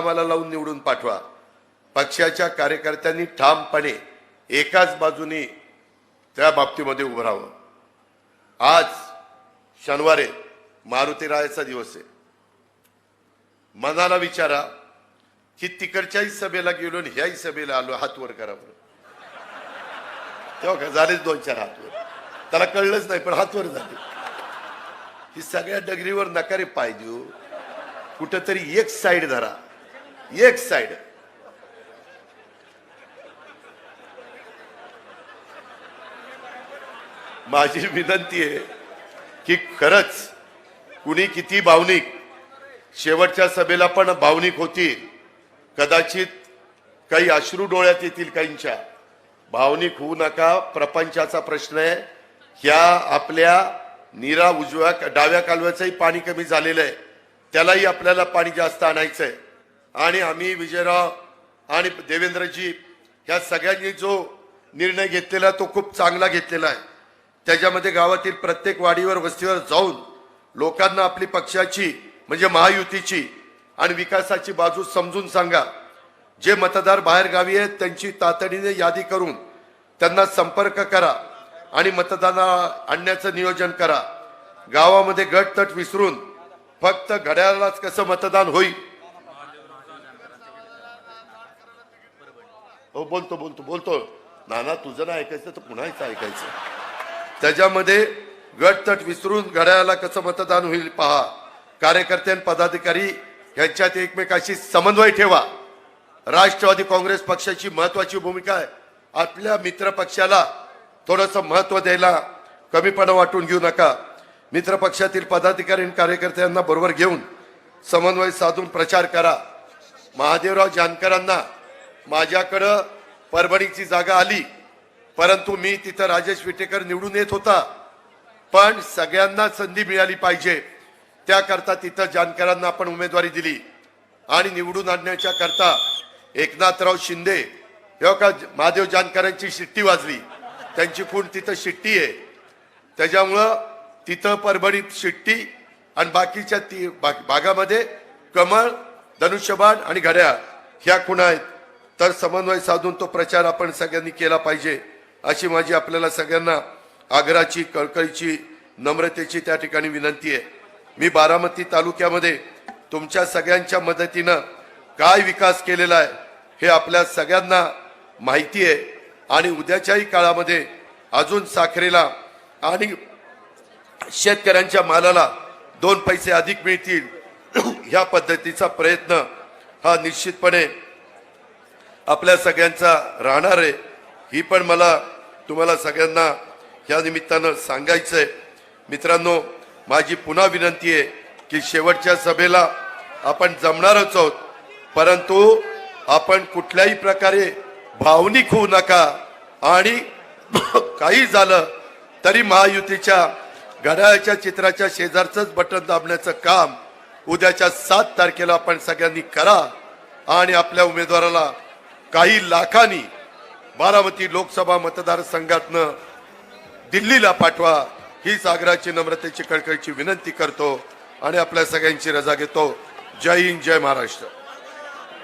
आम्हाला लावून निवडून पाठवा. पक्षाच्या कार्यकर्त्यांनी ठामपणे एकाच बाजूनी त्या बाबतीमध्ये उभं राहावं. आज शनिवार आहे. मारुती रायाचा दिवस आहे. मनाला विचारा की तिकडच्याही सभेला गेलो आणि ह्याही सभेला आलो हातवर करा म्हणून. तेव्हा का झालेच दोन चार हातवर त्याला कळलंच नाही पण हातवर झाले. ही सगळ्या डगरीवर नकारे पाय देऊ. कुठंतरी एक साईड धरा. एक साईड माझी विनंती आहे की खरंच कुणी किती भावनिक शेवटच्या सभेला पण भावनिक होती कदाचित काही अश्रू डोळ्यात येतील काहींच्या. भावनिक होऊ नका प्रपंचाचा प्रश्न आहे. ह्या आपल्या निरा उजव्या डाव्या कालव्याचंही पाणी कमी झालेलं आहे. त्यालाही आपल्याला पाणी जास्त आणायचं आहे आणि आम्ही विजयराव आणि देवेंद्रजी ह्या सगळ्यांनी जो निर्णय घेतलेला तो खूप चांगला घेतलेला आहे. त्याच्यामध्ये गावातील प्रत्येक वाडीवर वस्तीवर जाऊन लोकांना आपली पक्षाची म्हणजे महायुतीची आणि विकासाची बाजू समजून सांगा. जे मतदार बाहेर गावी आहेत त्यांची तातडीने यादी करून त्यांना संपर्क करा आणि मतदाना आणण्याचं नियोजन करा. गावामध्ये गट तट विसरून फक्त घड्याळालाच कसं मतदान होईल हो बोलतो बोलतो बोलतो. नाना तुझं नाही ऐकायचं तर पुन्हा ऐकायचं? त्याच्यामध्ये गटतट विसरून घड्याळाला कसं मतदान होईल पहा. कार्यकर्ते आणि पदाधिकारी यांच्यात एकमेकाशी समन्वय ठेवा. राष्ट्रवादी काँग्रेस पक्षाची महत्वाची भूमिका आहे. आपल्या मित्र पक्षाला थोडंसं महत्त्व द्यायला कमीपणा वाटून घेऊ नका. मित्र पक्षातील पदाधिकारी आणि कार्यकर्त्यांना बरोबर घेऊन समन्वय साधून प्रचार करा. महादेवराव जानकरांना माझ्याकडं परभणीची जागा आली. परंतु मी तिथं राजेश विटेकर निवडून येत होता. पण सगळ्यांना संधी मिळाली पाहिजे. त्याकरता तिथं जानकरांना आपण उमेदवारी दिली. आणि निवडून आणण्याच्या करता एकनाथराव शिंदे का महादेव जानकरांची शिट्टी वाजली. त्यांची खूण तिथं शिट्टी आहे. त्याच्यामुळं तिथं परभणीत शिट्टी आणि बाकीच्या ती भागामध्ये कमळ धनुष्यबाण आणि घड्याळ ह्या खुणा आहेत. तर समन्वय साधून तो प्रचार आपण सगळ्यांनी केला पाहिजे अशी माझी आपल्याला सगळ्यांना आग्राची कळकळीची नम्रतेची त्या ठिकाणी विनंती आहे. मी बारामती तालुक्यामध्ये तुमच्या सगळ्यांच्या मदतीनं काय विकास केलेला आहे हे आपल्या सगळ्यांना माहिती आहे. आणि उद्याच्याही काळामध्ये अजून साखरेला आणि शेतकऱ्यांच्या मालाला दोन पैसे अधिक मिळतील ह्या पद्धतीचा प्रयत्न हा निश्चितपणे आपल्या सगळ्यांचा राहणार आहे. ही पण मला तुम्हाला सगळ्यांना या निमित्तानं सांगायचंय. मित्रांनो माझी पुन्हा विनंती आहे की शेवटच्या सभेला आपण जमणारच आहोत. परंतु आपण कुठल्याही प्रकारे भावनिक होऊ नका आणि काही झालं तरी महायुतीच्या घड्याळाच्या चित्राच्या शेजारचंच बटन दाबण्याचं काम उद्याच्या सात तारखेला आपण सगळ्यांनी करा आणि आपल्या उमेदवाराला काही लाखांनी बारामती लोकसभा मतदारसंघातनं दिल्लीला पाठवा हीच आग्राची नम्रतेची कळकळीची विनंती करतो आणि आपल्या सगळ्यांची रजा घेतो. जय हिंद जय महाराष्ट्र.